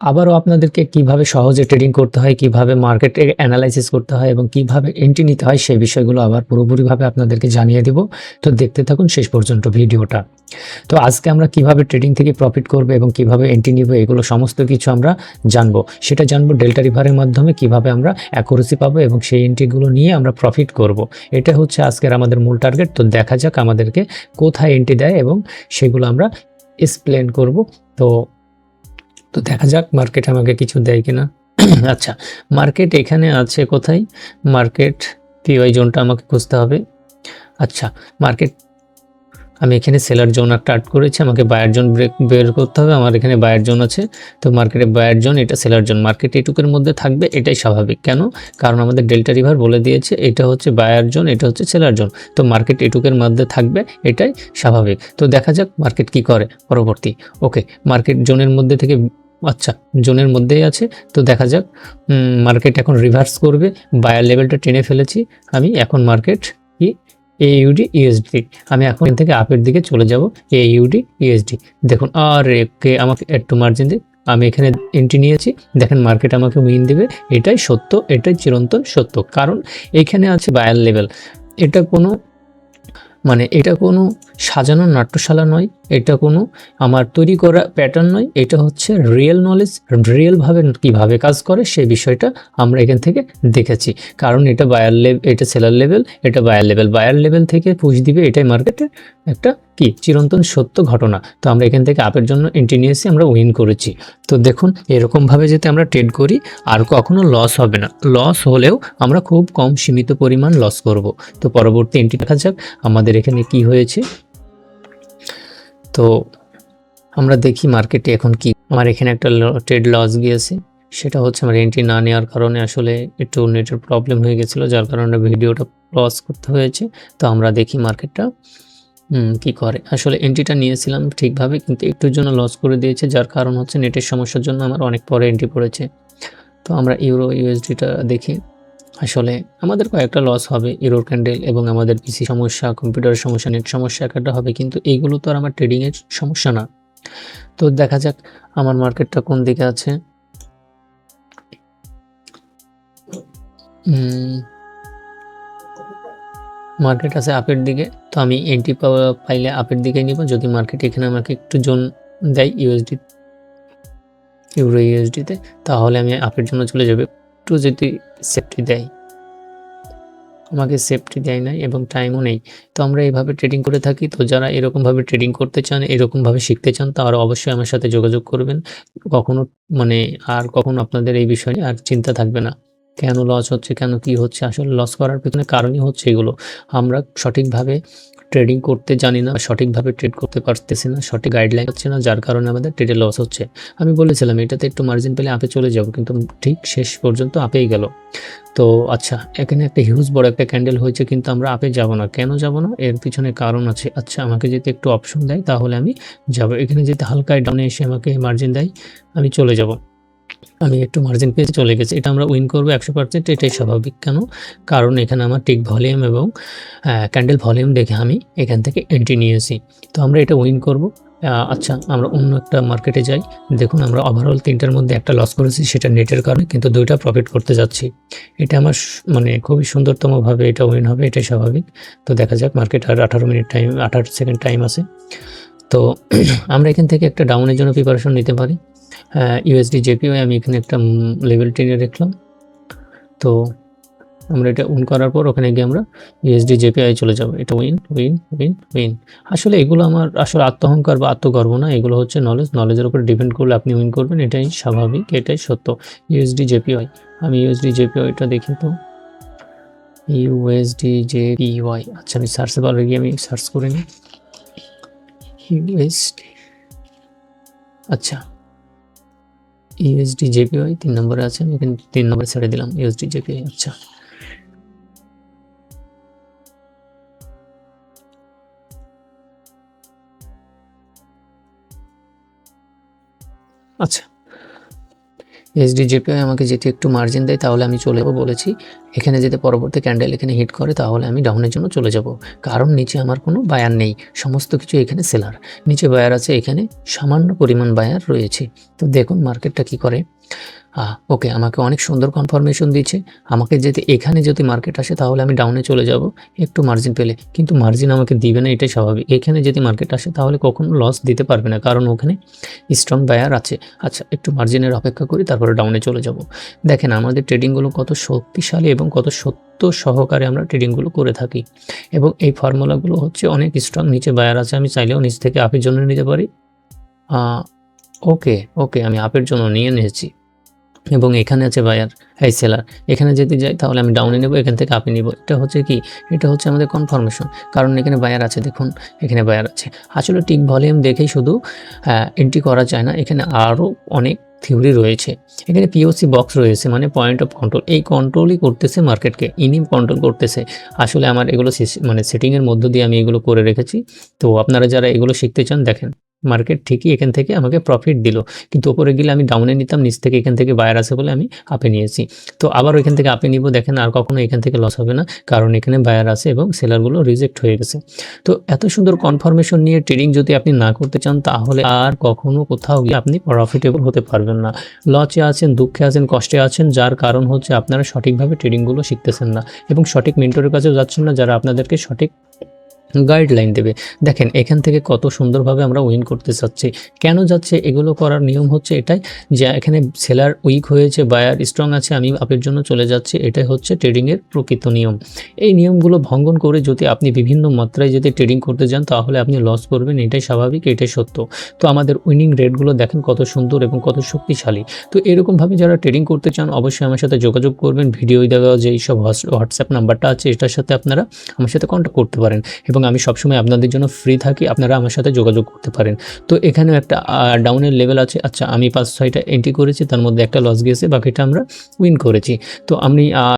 আবারও আপনাদেরকে কীভাবে সহজে ট্রেডিং করতে হয়, কীভাবে মার্কেটে অ্যানালাইসিস করতে হয় এবং কীভাবে এন্ট্রি নিতে হয়, সেই বিষয়গুলো আবার পুরোপুরিভাবে আপনাদেরকে জানিয়ে দিব। তো দেখতে থাকুন শেষ পর্যন্ত ভিডিওটা। তো আজকে আমরা কীভাবে ট্রেডিং থেকে প্রফিট করব এবং কীভাবে এন্ট্রি নিব, এগুলো সমস্ত কিছু আমরা জানব। সেটা জানব ডেল্টা রিভারের মাধ্যমে, কীভাবে আমরা অ্যাকুরেসি পাবো এবং সেই এন্ট্রিগুলো নিয়ে আমরা প্রফিট করব। এটা হচ্ছে আজকের আমাদের মূল টার্গেট তো দেখা যাক আমাদেরকে কোথায় এন্ট্রি দেয় এবং সেগুলো আমরা এক্সপ্লেন করব। তো তো দেখা যাক মার্কেট আমাকে কিছু দেয় কিনা। আচ্ছা মার্কেট এখানে আছে কোথায়? মার্কেট পিওয়াই জোনটা আমাকে খুঁজতে হবে। আচ্ছা মার্কেট আমি এখানে সেলার জোন একটা আর্ট করেছি, আমাকে বায়ার জোন ব্রেক বের করতে হবে, আমার এখানে বায়ার জোন আছে। তো মার্কেটে বায়ার জোন এটা সেলার জোন মার্কেট এটুকের মধ্যে থাকবে, এটাই স্বাভাবিক। কেন? কারণ আমাদের ডেল্টা রিভার বলে দিয়েছে, এটা হচ্ছে বায়ার জোন এটা হচ্ছে সেলার জোন তো মার্কেট এটুকের মধ্যে থাকবে, এটাই স্বাভাবিক। তো দেখা যাক মার্কেট কি করে, পরবর্তী। ওকে মার্কেট জোনের মধ্যে থেকে আচ্ছা জোনের মধ্যেই আছে। তো দেখা যাক মার্কেট এখন রিভার্স করবে। বায়ার লেভেলটা টেনে ফেলেছি। আমি এখন মার্কেট কি এ ইউডি ইউএসডি আমি এখন থেকে আপের দিকে চলে যাব এইউডি ইউডি ইউএসডি দেখুন, আর কে আমাকে একটু মার্জিন দিই আমি এখানে এন্ট্রি নিয়েছি। দেখেন মার্কেট আমাকে উইন দেবে। এটাই সত্য, এটাই চিরন্তন সত্য। কারণ এখানে আছে বায়ার লেভেল এটা কোনো মানে এটা কোনো সাজানো নাট্যশালা নয়, এটা কোনো আমার তৈরি করা প্যাটার্ন নয়, এটা হচ্ছে রিয়েল নলেজ রিয়েলভাবে কীভাবে কাজ করে সে বিষয়টা আমরা এখান থেকে দেখেছি। কারণ এটা বায়ার লেভেল এটা সেলার লেভেল এটা বায়ার লেভেল বায়ার লেভেল থেকে পুষ দিবে, এটাই মার্কেটের একটা কি? চিরন্তন সত্য ঘটনা। তো আমরা এখান থেকে আপের জন্য এন্ট্রি নিয়েছি আমরা উইন করেছি। তো দেখুন, এরকমভাবে যাতে আমরা ট্রেড করি, আর কখনো লস হবে না। লস হলেও আমরা খুব কম সীমিত পরিমাণ লস করব। তো পরবর্তী এন্ট্রি দেখা যাক, আমাদের এখানে কি হয়েছে। তো আমরা দেখি মার্কেটে এখন কি। আমার এখানে একটা ট্রেড লস গিয়েছে। সেটা হচ্ছে আমার এন্ট্রি না নেওয়ার কারণে আসলে একটু নেটের প্রবলেম হয়ে গেছিল, যার কারণে ভিডিওটা লস করতে হয়েছে। তো আমরা দেখি মার্কেটটা কি করে? আসলে এন্ট্রিটা নিয়েছিলাম ঠিকভাবে, কিন্তু একটুর জন্য লস করে দিয়েছে, যার কারণ হচ্ছে নেটের সমস্যার জন্য আমার অনেক পরে এন্ট্রি পড়েছে। তো আমরা ইউরো ইউএসডিটা দেখি। আসলে আমাদের কয়েকটা লস হবে ইউরোর ক্যান্ডেল এবং আমাদের পিসি সমস্যা কম্পিউটারের সমস্যা নেট সমস্যা একটা হবে, কিন্তু এইগুলো তো আর আমার ট্রেডিংয়ের সমস্যা না। তো দেখা যাক আমার মার্কেটটা কোন দিকে আছে। মার্কেট আছে আপের দিকে, তো আমি এন্ট্রি পাইলে আপের দিকে নিব। যদি মার্কেট এখানে আমাকে একটু জোন দেয় ইউএসডি ইউরো ইউএসডিতে তাহলে আমি আপের জন্য চলে যাবে। একটু যদি সেফটি দেয়। আমাকে সেফটি দেয় না এবং টাইমও নেই। তো আমরা এইভাবে ট্রেডিং করে থাকি। তো যারা এরকমভাবে ট্রেডিং করতে চান, এরকমভাবে শিখতে চান, তারা অবশ্যই আমার সাথে যোগাযোগ করবেন। কখনো মানে আর কখনো আপনাদের এই বিষয়ে আর চিন্তা থাকবে না। কেন লস হচ্ছে, কেন কি হচ্ছে, আসলে লস করার পেছনে কারণই হচ্ছে এগুলো। আমরা সঠিকভাবে ট্রেডিং করতে জানি না, সঠিকভাবে ট্রেড করতে পারতেছি না, সঠিক গাইডলাইন হচ্ছে না, যার কারণে আমাদের ট্রেডে লস হচ্ছে। আমি বলেছিলাম, এটাতে একটু মার্জিন পেলে আপে চলে যাব, কিন্তু ঠিক শেষ পর্যন্ত আপেই গেল। তো আচ্ছা এখানে একটা হিউজ বড় একটা ক্যান্ডেল হয়েছে, কিন্তু আমরা আপে যাব না। কেন যাব না? এর পিছনে কারণ আছে। আচ্ছা আমাকে যদি একটু অপশন দেয়, তাহলে আমি যাব। এখানে যদি হালকায় ডাউনে এসে আমাকে মার্জিন দেয়, আমি চলে যাব। আমি একটু মার্জিন পেয়ে চলে গেছি। এটা আমরা উইন করব একশো পার্সেন্ট এটাই স্বাভাবিক। কেন? কারণ এখানে আমার টিক ভলিউম এবং ক্যান্ডেল ভলিউম দেখে আমি এখান থেকে এন্ট্রি নিয়েছি। তো আমরা এটা উইন করব। আচ্ছা আমরা অন্য একটা মার্কেটে যাই। দেখুন, আমরা ওভারঅল তিনটার মধ্যে একটা লস করেছি, সেটা নেটের কারণে, কিন্তু দুইটা প্রফিট করতে যাচ্ছি। এটা আমার মানে খুবই সুন্দরতমভাবে এটা উইন হবে, এটাই স্বাভাবিক। তো দেখা যাক মার্কেট আর আঠারো মিনিট টাইম আঠারো সেকেন্ড টাইম আছে। তো, আমরা এখান থেকে একটা ডাউনের জন্য প্রিপারেশন নিতে পারি। ইউএসডি জেপিও আমি এখানে একটা লেভেল টেনে রাখলাম তো আমরা এটা উইন করার পর ওখানে গিয়ে আমরা ইউএসডি জেপিআই চলে যাব। এটা উইন উইন উইন উইন আসলে এগুলো আমার আসলে আত্মহংকার বা আত্মগর্ব না, এগুলো হচ্ছে নলেজ নলেজের উপর ডিপেন্ড করলে আপনি উইন করবেন, এটাই স্বাভাবিক, এটাই সত্য। ইউএসডি জেপিআই আমি ইউএসডি জেপিআইটা দেখি তো। ইউএসডি জেপিওয়াই আচ্ছা আমি সার্চে বলার গিয়ে আমি সার্চ করে নিই। ইউএসডি আচ্ছা। ইউএসডি জেপিওয়াই তিন নম্বরে আছে আমি কিন্তু তিন নম্বরে ছেড়ে দিলাম, ইউএসডি জেপিওয়াই আচ্ছা। আচ্ছা। এসডি জিপিও আমাকে যেটি একটু মার্জিন দেয়, তাহলে আমি চলে যাব বলেছি। এখানে যদি পরবর্তী ক্যান্ডেল এখানে হিট করে, তাহলে আমি ডাউনের জন্য চলে যাব। কারণ নিচে আমার কোনো বায়ার নেই, সমস্ত কিছু এখানে সেলার নিচে বায়ার আছে, এখানে সামান্য পরিমাণ বায়ার রয়েছে। তো দেখুন মার্কেটটা কি করে। ওকে, আমাকে অনেক সুন্দর কনফার্মেশন দিচ্ছে আমাকে যদি এখানে যদি মার্কেট আসে, তাহলে আমি ডাউনে চলে যাব। একটু মার্জিন পেলে। কিন্তু মার্জিন আমাকে দিবে না, এটাই স্বাভাবিক। এখানে যদি মার্কেট আসে, তাহলে কখনো লস দিতে পারবে না। কারণ ওখানে স্ট্রং বায়ার আছে। আচ্ছা একটু মার্জিনের অপেক্ষা করি, তারপরে ডাউনে চলে যাব। দেখেন, আমাদের ট্রেডিংগুলো কত শক্তিশালী এবং কত সত্য সহকারে আমরা ট্রেডিংগুলো করে থাকি। এবং এই ফর্মুলাগুলো হচ্ছে অনেক স্ট্রং নিচে বায়ার আছে, আমি চাইলেও নিচ থেকে আপের জন্য নিতে পারি। ওকে ওকে, আমি আপের জন্য নিয়ে নিয়েছি। এবং এখানে আছে বায়ার এই সেলার এখানে যদি যাই তাহলে আমি ডাউনে নেব, এখান থেকে আপে নিব। এটা হচ্ছে কি? এটা হচ্ছে আমাদের কনফার্মেশন কারণ এখানে বায়ার আছে, দেখুন, এখানে বায়ার আছে। আসলে টিক ভলিউম দেখেই শুধু এন্ট্রি করা যায় না, এখানে আরও অনেক থিওরি রয়েছে। এখানে পিওসি বক্স রয়েছে মানে পয়েন্ট অফ কন্ট্রোল এই কন্ট্রোলই করতেছে মার্কেটকে ইনিম কন্ট্রোল করতেছে। আসলে আমার এগুলো মানে সেটিংয়ের মধ্য দিয়ে আমি এগুলো করে রেখেছি। তো আপনারা যারা এগুলো শিখতে চান, দেখেন। মার্কেট ঠিকই এখান থেকে আমাকে প্রফিট দিল। কিন্তু ওপরে গেলে আমি ডাউনে নিতাম, নিচ থেকে এখান থেকে বায়ার আছে বলে আমি আপে নিয়েছি। তো আবার এখান থেকে আপে নিব, দেখেন আর কখনো এখান থেকে লস হবে না, কারণ এখানে বায়ার আছে এবং সেলারগুলো রিজেক্ট হয়ে গেছে। তো এত সুন্দর কনফার্মেশন নিয়ে ট্রেডিং যদি আপনি না করতে চান, তাহলে আর কখনো কোথাও গিয়ে আপনি প্রফিটেবল হতে পারবেন না। লচে আছেন, দুঃখে আছেন, কষ্টে আছেন, যার কারণ হচ্ছে আপনারা সঠিকভাবে ট্রেডিংগুলো শিখতেছেন না এবং সঠিক মেন্টরের কাছেও যাচ্ছেন না, যারা আপনাদেরকে সঠিক গাইডলাইন দেবে। দেখেন, এখান থেকে কত সুন্দরভাবে আমরা উইন করতে চাচ্ছি। কেন যাচ্ছে, এগুলো করার নিয়ম হচ্ছে এটাই যে, এখানে সেলার উইক হয়েছে বায়ার স্ট্রং আছে, আমি আপের জন্য চলে যাচ্ছি, এটাই হচ্ছে ট্রেডিংয়ের প্রকৃত নিয়ম। এই নিয়মগুলো ভঙ্গন করে যদি আপনি বিভিন্ন মাত্রায় যদি ট্রেডিং করতে যান, তাহলে আপনি লস করবেন, এটাই স্বাভাবিক, এটাই সত্য। তো আমাদের উইনিং রেটগুলো দেখেন কত সুন্দর এবং কত শক্তিশালী। তো এরকমভাবে যারা ট্রেডিং করতে চান, অবশ্যই আমার সাথে যোগাযোগ করবেন ভিডিও দেওয়া যে এইসব হোয়াটসঅ্যাপ নাম্বারটা আছে, এটার সাথে আপনারা আমার সাথে কন্ট্যাক্ট করতে পারেন। এবং আমি সবসময় আপনাদের জন্য ফ্রি থাকি, আপনারা আমার সাথে যোগাযোগ করতে পারেন। তো এখানেও একটা ডাউনের লেভেল আছে। আচ্ছা আমি পাঁচ ছয়টা এন্ট্রি করেছি, তার মধ্যে একটা লস গিয়েছে, বাকিটা আমরা উইন করেছি। তো আমি